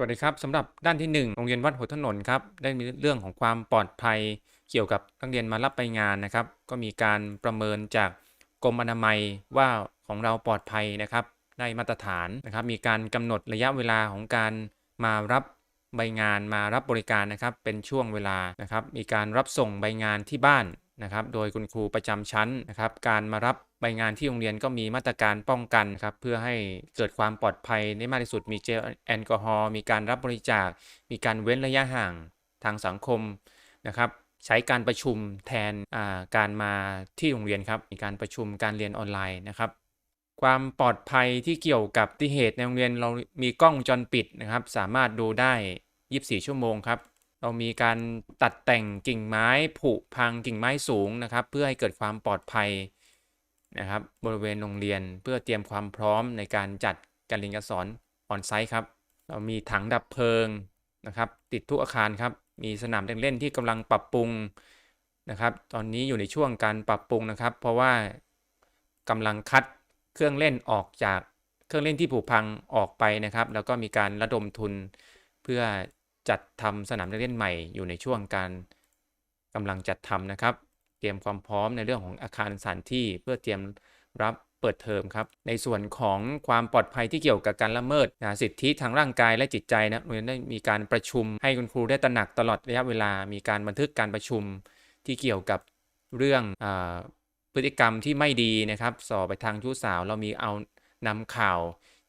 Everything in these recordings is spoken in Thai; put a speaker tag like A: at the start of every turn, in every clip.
A: สวัสดีครับสำหรับด้านที่ 1 โรงเรียนวัดหัวถนนครับได้มีเรื่องของความปลอดภัยเกี่ยวกับนักเรียนมารับไปงานนะครับ ก็มีการประเมินจากกรมอนามัยว่าของเราปลอดภัยนะครับได้มาตรฐานนะครับ มีการกำหนดระยะเวลาของการมารับใบงานมารับบริการนะครับ เป็นช่วงเวลานะครับ มีการรับส่งใบงานที่บ้าน นะครับโดยคุณครูประจำชั้นนะครับการมารับใบงานที่โรงเรียนก็มีมาตรการป้องกันครับเพื่อให้เกิดความปลอดภัยได้มากที่สุดมีเจลแอลกอฮอล์มีการรับบริจาค มีการเว้นระยะห่างทางสังคมนะครับใช้การประชุมแทนาการมาที่โรงเรียนครับมีการประชุมการเรียนออนไลน์นะครับ ความปลอดภัยที่เกี่ยวกับอุบัติเหตุในโรงเรียนเรามีกล้องวงจรปิดนะครับ สามารถดูได้ 24 ชั่วโมงครับ เรามีการตัดแต่งกิ่งไม้ผุพังกิ่งไม้สูงนะครับ เพื่อให้เกิดความปลอดภัยนะครับ บริเวณโรงเรียนเพื่อเตรียมความพร้อมในการจัดการเรียนการสอนออนไซต์ครับ เรามีถังดับเพลิงนะครับ ติดทุกอาคารครับ มีสนามเด็กเล่นที่กำลังปรับปรุงนะครับ ตอนนี้อยู่ในช่วงการปรับปรุงนะครับ เพราะว่ากำลังคัดเครื่องเล่นออกจากเครื่องเล่นที่ผุพังออกไปนะครับ แล้วก็มีการระดมทุนเพื่อ จัดทำสนามเด็กเล่นใหม่อยู่ในช่วงการกำลังจัดทำนะครับ เตรียมความพร้อมในเรื่องของอาคารสถานที่เพื่อเตรียมรับเปิดเทอมครับ ในส่วนของความปลอดภัยที่เกี่ยวกับการละเมิดนะสิทธิทางร่างกายและจิตใจนะโรงเรียนได้มีการประชุมให้คุณครูได้ตระหนักตลอดระยะเวลา มีการบันทึกการประชุมที่เกี่ยวกับเรื่องอพฤติกรรมที่ไม่ดีนะครับสอบไปทางชู้สาวเรามีเอานำข่าว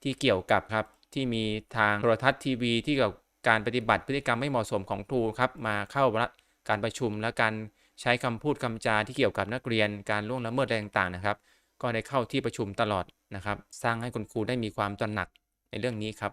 A: ที่เกี่ยวกับครับที่มีทางโทรทัศน์ทีวีที่เกี่ยว การปฏิบัติพฤติกรรมไม่เหมาะสมของครูครับมาเข้าการประชุมและการใช้คำพูดคำจาที่เกี่ยวกับนักเรียน การล่วงละเมิดอะไรต่างๆนะครับ ก็ได้เข้าที่ประชุมตลอดนะครับ สร้างให้คุณครูได้มีความตระหนักในเรื่องนี้ครับ